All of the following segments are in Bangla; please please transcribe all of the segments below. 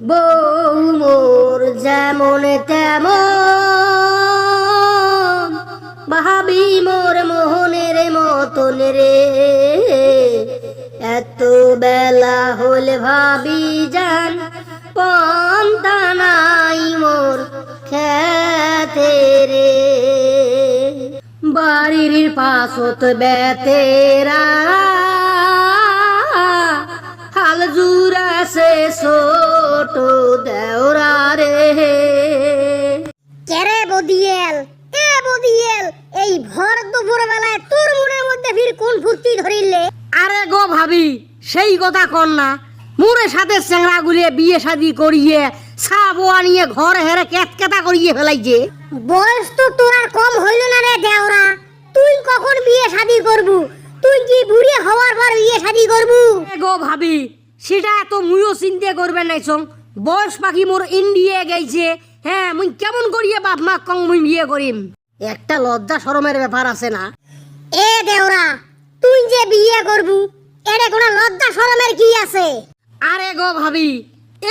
বউ মোর যেমন তেমন, ভাবি মোর মোহনের মতন রে। এত বেলা হলে ভাবি যান পন্তা নাই মোর খেতে রে। বাড়ির পাশত বেতেরা, হাল জুড়াছে ছোট দেওরা রে কেরে বদিয়েল? এ বদিয়েল? এই ভর দুপুর বেলায় তোর মনের মধ্যে ফির কোন ফুর্তি ধরিলে? আরে গো ভাবি সেই কথা কর না। মোরে সাথে চেংড়া গুলিয়ে বিয়ে শাদি করিয়ে সাবো আনিয়ে ঘর হেরে কেতকেতা করিয়ে ফেলাইছে। বয়স তো তোর আর কম হইল না রে দেওরা। তুই কখন বিয়ে শাদি করবু? তুই কি বুড়ি হওয়ার পর বিয়ে শাদি করবু? এ গো ভাবি সেটা এত মুইও চিন্তা করবে নাই চং বয়স পাখি মোর ইন্ডিয়া গেছে হ্যাঁ মুই কেমন করিয়ে বাপ মা কং মুই বিয়ে করিম? একটা লজ্জা শরমের ব্যাপার আছে না? এ দেওরা তুই যে বিয়ে করবু এরে কোনো লজ্জা শরমের কি আছে? আরে গো ভাবি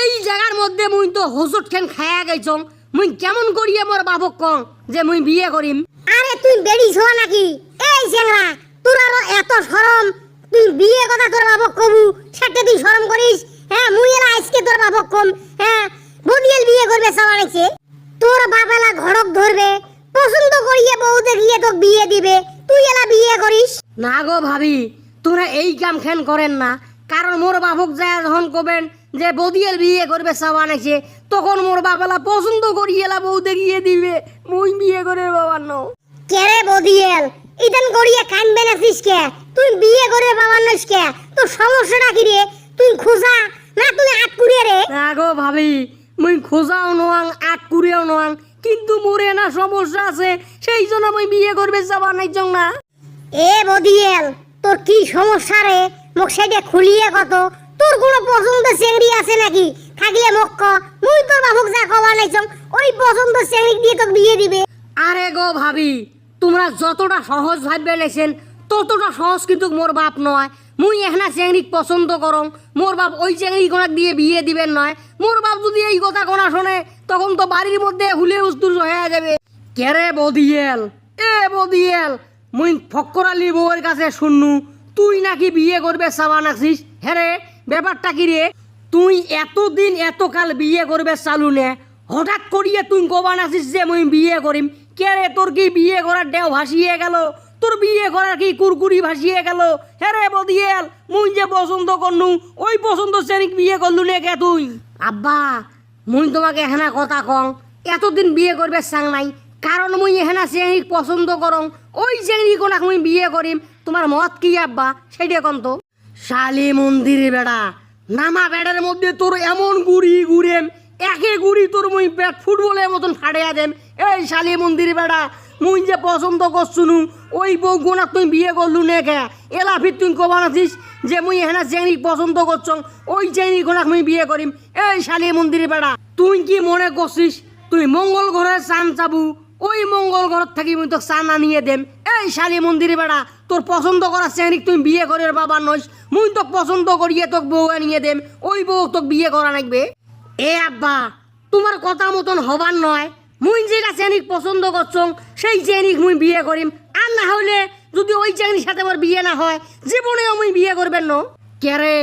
এই জায়গার মধ্যে মুই তো হোসট খেন খায়া গেছং মুই কেমন করিয়ে মোর বাবক কং যে মুই বিয়ে করিম? আরে তুই বেড়ি ছোয়া নাকি? এই চেংড়া তোর আরও এত শরম তুই বিয়ে কথা তোর বাবক কবু সেটা তুই শরম করিস? তোর হ্যাঁ? বদিয়েল বিয়ে করবে সবাইছে তোর বাপেলা ঘড়ক ধরবে পছন্দ করিয়ে বউ দেখিয়ে তোকে বিয়ে দিবে। তুই এলা বিয়ে করিস? না গো ভাবি তোরা এই কাম খেন করেন না। কারণ মোর বাবক যায় যখন কবেন যে বদিয়ের বিয়ে করবে সাবান আছে তখন মোর বাপেলা পছন্দ করিয়েলা বউ দেখিয়ে দিবে। মুই বিয়ে করে বাবার নো কেরে বদিয়েল? ইদান করিয়ে কানবে না কে তুই বিয়ে করে বাবার নইস কে তোর সমস্যাটা কি রে? তুই খোঁজা। না তুই আট কুড়িয়ে রে। না গো ভাবি মুই খোঁজাও নোয়াং আট কুড়িও নোয়াং কিন্তু মোরে না সমস্যা আছে সেই জন্য মুই বিয়ে করবে যাবার নাই জং না। এ বদিয়েল তোর কি সমস্যা রে? মোক সেটা খুলিয়ে কত? তোর কোনো পছন্দ চেংড়ি আছে নাকি? থাকলে মোক ক মুই তোর বাবুক যা কবা নাইছম ওই পছন্দ চেংড়ি দিয়ে তোকে বিয়ে দিবে। আরে গো ভাবি তোমরা যতটা সহজ ভাববে লেছেন ততটা সহজ কিন্তু মোর বাপ নয়। মুই এখানে চেংড়িক পছন্দ করং। মোর বাপ ওই চেংড়ি কোনাক দিয়ে বিয়ে দিবেন নয়। মোর বাপ যদি এই কথা কোনা শোনে, তখন তো বাড়ির মধ্যে হুলে উস্তুর হয়ে যাবে। কেরে বদিয়েল? এ বদিয়েল, মুই ফক্করালি বউয়ের কাছে শুননু, তুই নাকি বিয়ে করবে সাবান আছিস হ্যাঁ ব্যাপারটা কি রে? তুই এতদিন এতকাল বিয়ে করবে চালু নে, হঠাৎ করিয়ে তুই কবান আসিস যে মুই বিয়ে করিম। কে রে তোর কি বিয়ে করার ডেও ভাসিয়ে গেল? তোর বিয়ে করার কি কুরকুরি ভাসিয়ে গেল? হ্যাঁ রে বদিয়েল মুই যে পছন্দ করনু ওই পছন্দ শ্রেণীক বিয়ে করলু নে কে তুই? আব্বা মুই তোমাকে এখানে কথা কং এতদিন বিয়ে করবে চাং নাই কারণ মুই এখানে শ্রেণীক পছন্দ করং ওই শ্রেণি কোনাক মুই বিয়ে করিম তোমার মত কি আব্বা? সেইটা কন তো। শালি মন্দির বেড়া নামা বেড়ার মধ্যে তোর এমন গুড়ি গুড়েম একে গুড়ি তোর মুই ব্যাট ফুটবলের মতন ফাড়িয়া দেম। এই শালি মন্দির বেড়া মুই যে পছন্দ করছুনু, ওই বউ গোনা তুই বিয়ে করলু নে কে? এলা ফির তুই কবা নাছিস যে মুই এখানে চেংড়ি পছন্দ করছং, ওই চেংড়ি গোনাক মুই বিয়ে করিম। এই শালি মন্দির বেড়া, তুই কি মনে করছিস? তুই মঙ্গল ঘরের চান চাবু, ওই মঙ্গল ঘর থাকি মুই তোকে চান আনিয়ে দেম। এই শালি মন্দিরে বেড়া, তোর পছন্দ করা চেংড়িক তুই বিয়ে করে বাবা নইস, মুই তোকে পছন্দ করিয়ে তোকে বউ আনিয়ে দেম, ওই বউ তোকে বিয়ে করা লাগবে। এ আব্বা, তোমার কথা মতন হবার নয়। মুই যেটা চেনিক পছন্দ করছং, সেই চেনিক মুই বিয়ে করিম। আর না হলে যদি ওই চেনির সাথে আমার বিয়ে না হয়, জীবনেও মুই বিয়ে করবেন ন। কেরে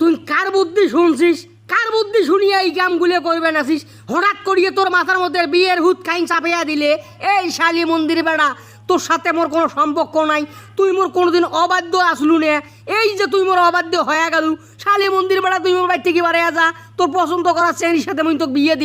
তুই কার বুদ্ধি শুনছিস? কার বুদ্ধি শুনিয়া এই কামগুলো করবে নাছিস হঠাৎ করিয়ে তোর মাথার মধ্যে বিয়ের হুত খাইন চাপিয়া দিলে, এই শালি মন্দির বেড়া, তোর সাথে মোর কোনো সম্পর্ক নাই, তুই মোর কোনোদিন অবাধ্য আসলু নে। এই যে তুই মোর অবাধ্য হয়ে গেল, শালি মন্দির বেড়া, তুই মোর বাড়ি থেকে বাড়ে যা, তোর পছন্দ করার চেনির সাথে মুই তোকে বিয়ে দিবে।